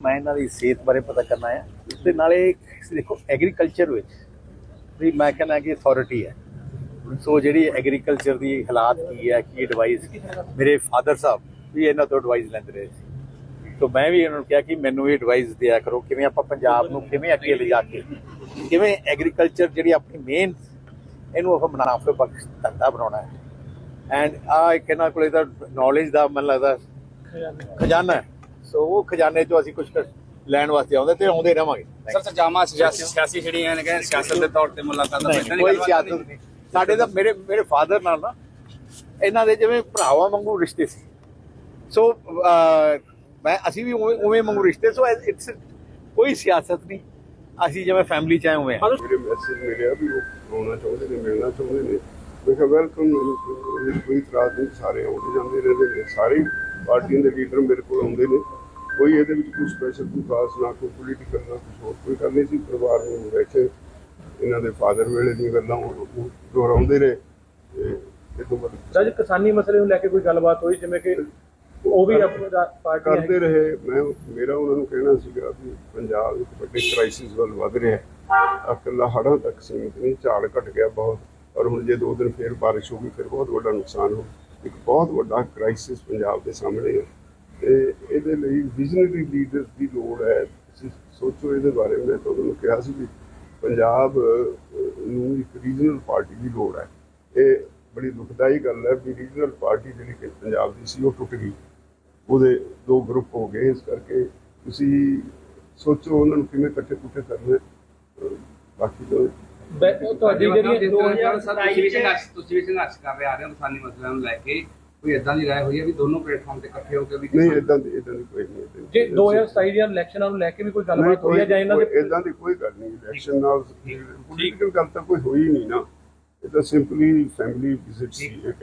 ਮੈਂ ਇਹਨਾਂ ਦੀ ਸਿਹਤ ਬਾਰੇ ਪਤਾ ਕਰਨਾ ਹੈ ਨਾਲ ਇਹ ਦੇਖੋ ਐਗਰੀਕਲਚਰ ਵਿੱਚ ਵੀ ਮੈਂ ਕਹਿੰਦਾ ਕਿ ਅਥਾਰਟੀ ਹੈ। ਸੋ ਜਿਹੜੀ ਐਗਰੀਕਲਚਰ ਦੀ ਹਾਲਾਤ ਕੀ ਹੈ, ਕੀ ਐਡਵਾਈਸ ਮੇਰੇ ਫਾਦਰ ਸਾਹਿਬ ਵੀ ਇਹਨਾਂ ਤੋਂ ਐਡਵਾਈਸ ਲੈਂਦੇ ਰਹੇ ਸੀ। ਸੋ ਮੈਂ ਵੀ ਇਹਨਾਂ ਨੂੰ ਕਿਹਾ ਕਿ ਮੈਨੂੰ ਇਹ ਐਡਵਾਈਸ ਦਿਆ ਕਰੋ, ਕਿਵੇਂ ਆਪਾਂ ਪੰਜਾਬ ਨੂੰ ਕਿਵੇਂ ਅੱਗੇ ਲਿਜਾ ਕੇ, ਕਿਵੇਂ ਐਗਰੀਕਲਚਰ ਜਿਹੜੀ ਆਪਣੀ ਮੇਨ ਇਹਨੂੰ ਆਪਾਂ ਮੁਨਾਫੇ ਬਖਸ਼ ਧੰਦਾ ਬਣਾਉਣਾ ਹੈ। ਐਂਡ ਆ ਇੱਕ ਇਹਨਾਂ ਕੋਲੇ ਤਾਂ ਨੌਲੇਜ ਦਾ ਮੈਨੂੰ ਲੱਗਦਾ ਖਜ਼ਾਨਾ ਹੈ। ਸੋ ਉਹ ਖਜ਼ਾਨੇ ਚੋਂ ਅਸੀਂ ਕੁਝ ਲੈਣ ਵਾਸਤੇ ਆਉਂਦੇ ਤੇ ਆਉਂਦੇ ਰਵਾਂਗੇ। ਸਰ ਸਜਾਮਾ ਸਿਆਸੀ ਸਿਆਸੀ ਜਿਹੜੀਆਂ ਨੇ ਕਿ ਸਿਆਸਤ ਦੇ ਤੌਰ ਤੇ ਮੁਲਾਕਾਤਾਂ ਨਹੀਂ, ਕੋਈ ਸਿਆਸਤ ਨਹੀਂ। ਸਾਡੇ ਤਾਂ ਮੇਰੇ ਮੇਰੇ ਫਾਦਰ ਨਾਲ ਨਾ ਇਹਨਾਂ ਦੇ ਜਿਵੇਂ ਭਰਾਵਾਂ ਵਾਂਗੂ ਰਿਸ਼ਤੇ ਸੀ। ਸੋ ਮੈਂ ਅਸੀਂ ਵੀ ਉਵੇਂ ਉਵੇਂ ਵਾਂਗੂ ਰਿਸ਼ਤੇ ਸੋ ਇਟਸ ਕੋਈ ਸਿਆਸਤ ਨਹੀਂ। ਅਸੀਂ ਜਿਵੇਂ ਫੈਮਿਲੀ ਚ ਆਏ ਹੋਏ ਹਾਂ ਮੇਰੇ ਮੈਸੇਜ ਮਿਲਿਆ ਵੀ ਉਹ ਆਉਣਾ ਚਾਹੁੰਦੇ ਨੇ ਮਿਲਣਾ ਚਾਹੁੰਦੇ ਨੇ। ਮੈਂ ਕਿਹਾ ਵੈਲਕਮ ਕੋਈ ਇਤਰਾਜ਼ ਨਹੀਂ ਸਾਰੇ ਆਉਂਦੇ ਜਾਂਦੇ ਰਹਿੰਦੇ ਨੇ। ਸਾਰੇ ਪਾਰਟੀਆਂ ਦੇ ਲੀਡਰ ਮੇਰੇ ਕੋਲ ਆਉਂਦੇ ਨੇ। ਕੋਈ ਇਹਦੇ ਵਿੱਚ ਕੋਈ ਸਪੈਸ਼ਲ ਕੋਈ ਖਾਸ ਨਾ ਕੋਈ ਪੋਲੀਟੀਕਲ ਨਾ ਕੁਝ ਹੋਰ ਕੋਈ ਗੱਲ ਨਹੀਂ ਸੀ। ਪਰਿਵਾਰ ਨੂੰ ਬੈਠੇ ਇਹਨਾਂ ਦੇ ਫਾਦਰ ਵੇਲੇ ਦੀਆਂ ਗੱਲਾਂ ਉਹ ਦੁਹਰਾਉਂਦੇ ਰਹੇ ਤੇ ਇਹ ਤੋਂ ਬਾਅਦ ਜਦ ਕਿਸਾਨੀ ਮਸਲੇ ਨੂੰ ਲੈ ਕੇ ਕੋਈ ਗੱਲਬਾਤ ਹੋਈ? ਜਿਵੇਂ ਕਿ ਉਹ ਵੀ ਆਪਣੀ ਪਾਰਟੀ ਕਰਦੇ। ਰਹੇ। ਮੈਂ ਮੇਰਾ ਉਹਨਾਂ ਨੂੰ ਕਹਿਣਾ ਸੀਗਾ ਵੀ ਪੰਜਾਬ ਇੱਕ ਵੱਡੇ ਕ੍ਰਾਈਸਿਸ ਵੱਲ ਵਧ ਰਿਹਾ ਹੈ। ਇਕੱਲਾ ਹੜ੍ਹਾਂ ਤੱਕ ਸੀਮਿਤ ਨਹੀਂ ਝਾੜ ਘਟ ਗਿਆ ਬਹੁਤ। ਔਰ ਹੁਣ ਜੇ ਦੋ ਦਿਨ ਫੇਰ ਬਾਰਿਸ਼ ਹੋ ਗਈ ਫਿਰ ਬਹੁਤ ਵੱਡਾ ਨੁਕਸਾਨ ਹੋ ਇੱਕ ਬਹੁਤ ਵੱਡਾ ਕ੍ਰਾਈਸਿਸ ਪੰਜਾਬ ਦੇ ਸਾਹਮਣੇ ਹੈ। ਤੇ ਇਹਦੇ ਲਈ ਵਿਜ਼ਨਰੀ ਲੀਡਰਸ ਦੀ ਲੋੜ ਹੈ। ਤੁਸੀਂ ਸੋਚੋ ਇਹਦੇ ਬਾਰੇ ਮੈਂ ਤੁਹਾਨੂੰ ਕਿਹਾ ਸੀ ਵੀ ਪੰਜਾਬ ਨੂੰ ਇੱਕ ਰੀਜਨਲ ਪਾਰਟੀ ਦੀ ਲੋੜ ਹੈ। ਇਹ ਬੜੀ ਦੁਖਦਾਈ ਗੱਲ ਹੈ ਵੀ ਰੀਜਨਲ ਪਾਰਟੀ ਜਿਹੜੀ ਕਿ ਪੰਜਾਬ ਦੀ ਸੀ ਉਹ ਟੁੱਟ ਗਈ। ਉਹਦੇ ਦੋ ਗਰੁੱਪ ਹੋ ਗਏ ਇਸ ਕਰਕੇ ਤੁਸੀਂ ਸੋਚੋ ਉਹਨਾਂ ਨੂੰ ਕਿਵੇਂ ਇਕੱਠੇ ਕੁੱਠੇ ਕਰਨਾ ਬਾਕੀ ਤਾਂ ਤੁਹਾਡੀ ਜਿਹੜੀ 2027 ਤੁਸੀਂ ਵੀ ਸੰਘਰਸ਼ ਤੁਸੀਂ ਵੀ ਸੰਘਰਸ਼ ਕਰ ਰਹੇ ਆ ਰਹੇ ਹੋ ਕਿਸਾਨੀ ਮਸਲਿਆਂ ਨੂੰ ਲੈ ਕੇ। ਕੋਈ ਇਦਾਂ ਦੀ ਰਾਏ ਹੋਈ ਹੈ ਵੀ ਦੋਨੋਂ ਪਲੇਟਫਾਰਮ ਤੇ ਇਕੱਠੇ ਹੋ ਕੇ ਵੀ ਨਹੀਂ ਇਦਾਂ ਦੀ ਇਦਾਂ ਦੀ ਕੋਈ ਨਹੀਂ ਏਦਾਂ ਦੀ ਜੇ ਕੋਈ 2027 ਦੀਆਂ ਇਲੈਕਸ਼ਨਾਂ ਨੂੰ ਲੈ ਕੇ ਵੀ ਕੋਈ ਗੱਲਬਾਤ ਹੋਈ ਹੈ ਜਾਂ ਇਹਨਾਂ ਦੇ ਇਦਾਂ ਦੀ ਕੋਈ ਗੱਲ ਨਹੀਂ ਇਲੈਕਸ਼ਨ ਨਾਲ ਪੋਲੀਟੀਕਲ ਗੱਲ ਤਾਂ ਕੋਈ ਹੋਈ ਨਹੀਂ ਨਾ। ਇਹ ਤਾਂ ਸਿੰਪਲੀ ਫੈਮਿਲੀ ਵਿਜ਼ਿਟ ਸੀ ਇੱਕ